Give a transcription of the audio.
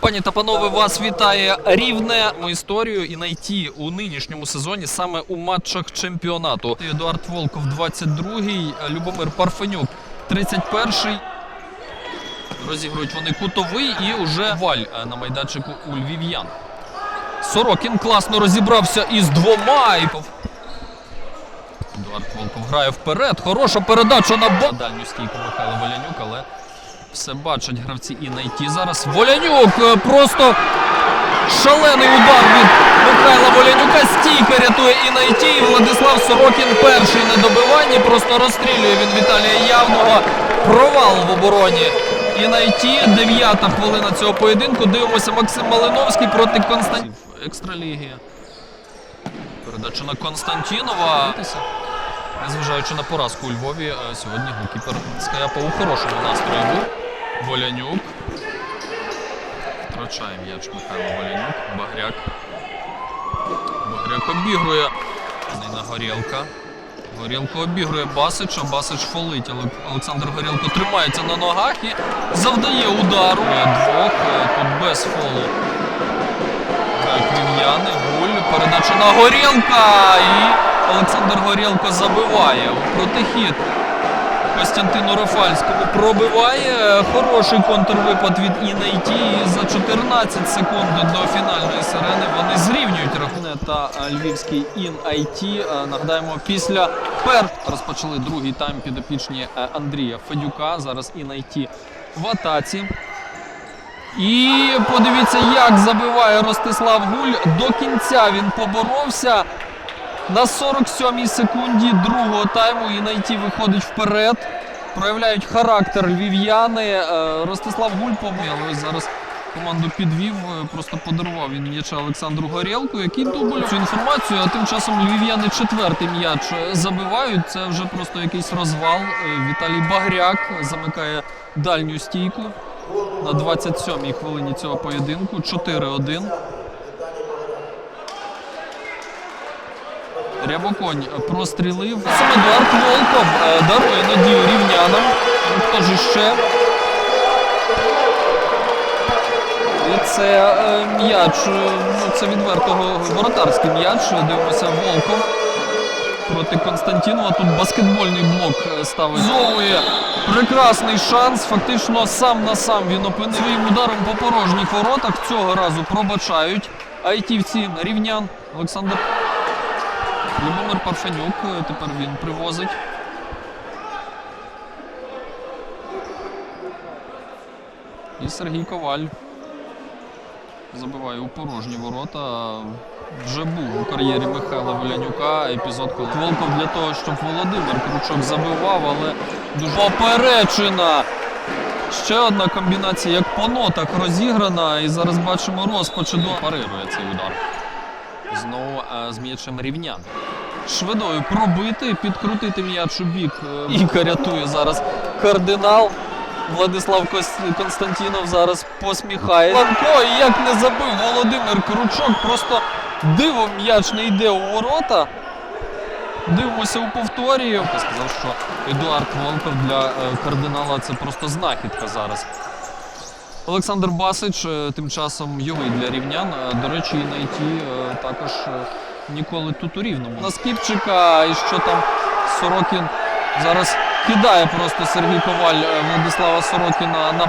Пані та панове, вас вітає рівне історію і найти у нинішньому сезоні саме у матчах чемпіонату. Едуард Волков 22-й, Любомир Парфенюк 31-й. Розігрують вони кутовий і уже валь е, на майданчику у львів'ян. Сорокін класно розібрався із двома. Едуард Волков грає вперед. Хороша передача на ба- дальню стійку Михайло Волянюк, але все бачать гравці і найти зараз. Волянюк е, просто шалений удар від Михайла Волянюка. Стійка рятує і найти. І Владислав Сорокін перший на добиванні. Просто розстрілює він Віталія Явного. Провал в обороні. І найти. Дев'ята хвилина цього поєдинку. Дивимося Максим Малиновський проти Константів. Екстралігія. Передача на Константінова. Незважаючи на поразку у Львові, е, сьогодні голкіпер Скаяпа у хорошому настрої був. Волянюк. Втрачає м'яч Михайло Волянюк. Багряк. Багряк обігрує. Нина Горілка. Горілко обігрує Басича. Басич фолить, але Олександр Горілко тримається на ногах і завдає удару. Е, Двох е, тут без фолу. Грають Вів'яни, Гуль, передача на Горілка і Олександр Горілко забиває у протихід. Костянтину Рафальському пробиває. Хороший контрвипад від Інайті. І за 14 секунд до фінальної сирени вони зрівнюють рахунок. Та е, львівський Ін-Айті. Нагадаємо, після пер розпочали другий тайм підопічні е, Андрія Федюка. Зараз Ін-Айті в атаці. І подивіться, як забиває Ростислав Гуль. До кінця він поборовся. На 47-й секунді другого тайму і найти виходить вперед. Проявляють характер львів'яни. Е, Ростислав Гуль побив. Зараз команду підвів, е, просто подарував він м'яча Олександру Горєлку, який дублює цю інформацію. А тим часом львів'яни четвертий м'яч е, забивають. Це вже просто якийсь розвал. Віталій Багряк замикає дальню стійку на 27-й хвилині цього поєдинку. 4-1. Рябоконь прострілив. Сам Едуард Волков е, дарує надію рівнянам. Хто ж іще? І це е, м'яч, е, ну це відверто воротарський м'яч. Дивимося Волков проти Константінова. Тут баскетбольний блок ставить. Зовує прекрасний шанс. Фактично сам на сам він опинив своїм ударом по порожніх воротах. Цього разу пробачають. Айтівці рівнян Олександр Любомир Парфенюк, е, тепер він привозить. І Сергій Коваль забиває у порожні ворота. Вже був у кар'єрі Михайла Волянюка епізод, коли Волков для того, щоб Володимир Кручок забивав, але дуже поперечена. Ще одна комбінація, як по нотах розіграна. І зараз бачимо розпачу парирує цей удар. Знову з м'ячем рівнян. Швидою пробити, підкрутити м'яч у бік. Е, Іка рятує зараз кардинал. Владислав Константінов зараз посміхає. Ланко, як не забив Володимир Кручок, просто дивом м'яч не йде у ворота. Дивимося у повторі. Я сказав, що Едуард Волков для е, кардинала це просто знахідка зараз. Олександр Басич е, тим часом і для рівнян. Е, До речі, і найти е, також ніколи тут у рівному. На Скіпчика і що там Сорокін зараз кидає просто Сергій Коваль Владислава Сорокіна на